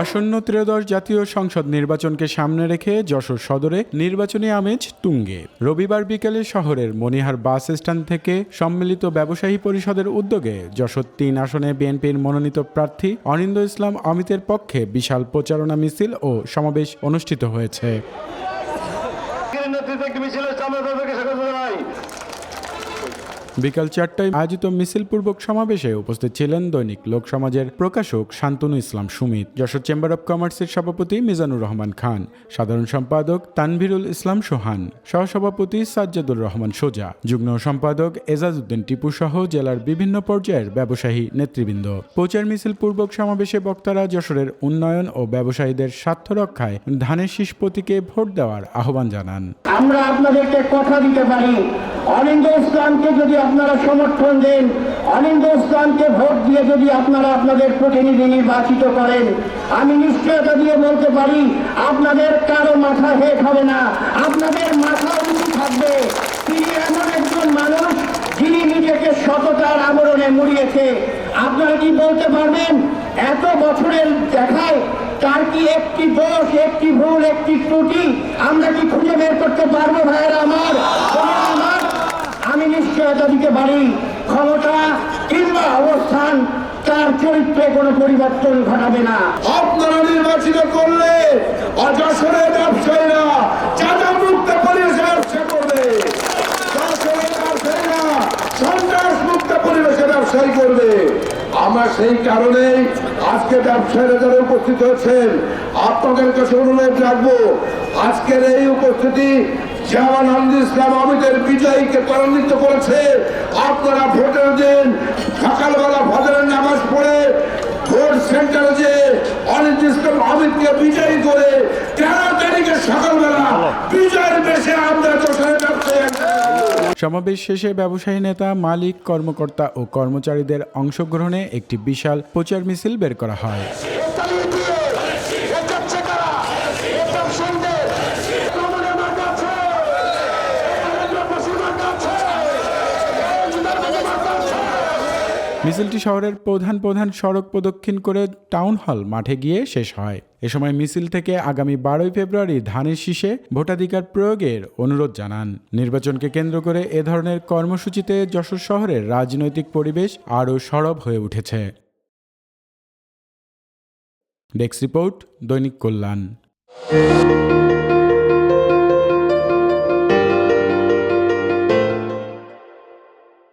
আসন্ন ত্রয়োদশ জাতীয় সংসদ নির্বাচনকে সামনে রেখে যশোর সদরে নির্বাচনী আমেজ তুঙ্গে। রবিবার বিকেলে শহরের মনিহার বাস স্ট্যান্ড থেকে সম্মিলিত ব্যবসায়ী পরিষদের উদ্যোগে যশোর তিন আসনে বিএনপির মনোনীত প্রার্থী অনিন্দ ইসলাম অমিতের পক্ষে বিশাল প্রচারণা মিছিল ও সমাবেশ অনুষ্ঠিত হয়েছে। বিকাল চারটায় আয়োজিত মিছিলপূর্বক সমাবেশে উপস্থিত ছিলেন দৈনিক লোক সমাজের প্রকাশক শান্তনু ইসলাম সুমিত, যশোর চেম্বার অব কমার্সের সভাপতি মিজানুর রহমান খান, সাধারণ সম্পাদক তানভিরুল ইসলাম সোহান, সহসভাপতি সাজ্জাদুর রহমান সোজা, যুগ্ম সম্পাদক এজাজউদ্দিন টিপু সহ জেলার বিভিন্ন পর্যায়ের ব্যবসায়ী নেতৃবৃন্দ। প্রচার মিছিল পূর্বক সমাবেশে বক্তারা যশোরের উন্নয়ন ও ব্যবসায়ীদের স্বার্থ রক্ষায় ধানের শীষ প্রতীকে ভোট দেওয়ার আহ্বান জানান। আমরা আপনাদেরকে কথা দিতে পারি। অনিন্দ ইসলামকে যদি আপনারা সমর্থন দেন। অনিন্দ ইসলামকে ভোট দিয়ে যদি আপনারা আপনাদের প্রতিনিধি নির্বাচিত করেন, আমি নিশ্চয়তা দিয়ে বলতে পারি, আপনাদের কারও মাথা হেট হবে না। আপনাদের মাথা উঁচু থাকবে। তিনি এমন একজন মানুষ যিনি নিজেকে সততার আবরণে মুড়িয়েছে। আপনারা কি বলতে পারবেন? এত বছরের দেখায় তার কি একটি দোষ, একটি ভুল, একটি ত্রুটি? আমরা কি খুঁজে বের করতে পারব ভাইয়েরা আমার বোনেরা আমার আমি নিশ্চয়তা দিতে পারি ক্ষমতা কিংবা অবস্থান, তার চরিত্রে কোনো পরিবর্তন ঘটাবে না। আপনারা নির্বাচিত করলে অযশোরের ব্যবসায়ীরা চাঁদা মুক্ত পরিবেশে ব্যবসা করবে। সন্ত্রাস মুক্ত পরিবেশে ব্যবসায়ী করবে। আমরা সেই কারণেই আজকে ব্যবসায়ীরা যারা উপস্থিত হচ্ছেন আপনাদের কাছে অনুরোধ রাখব, আজকের এই উপস্থিতি জামান আনন্দ ইসলাম অমিতের বিজয়ীকে ত্বরান্বিত করেছে, আপনারা ভোটের দিন সকালবেলা ফজরের নামাজ পড়ে ভোট সেন্টারে যে সমাবেশ শেষে ব্যবসায়ী নেতা, মালিক, কর্মকর্তা ও কর্মচারীদের অংশগ্রহণে একটি বিশাল প্রচার মিছিল বের করা হয়। মিছিলটি শহরের প্রধান প্রধান সড়ক প্রদক্ষিণ করে টাউন হল মাঠে গিয়ে শেষ হয়। এ সময় মিছিল থেকে আগামী বারোই ফেব্রুয়ারি ধানের শীষে ভোটাধিকার প্রয়োগের অনুরোধ জানান। নির্বাচনকে কেন্দ্র করে এ ধরনের কর্মসূচিতে যশোর শহরের রাজনৈতিক পরিবেশ আরও সরব হয়ে উঠেছে। ডেস্ক রিপোর্ট দৈনিক কল্যাণ।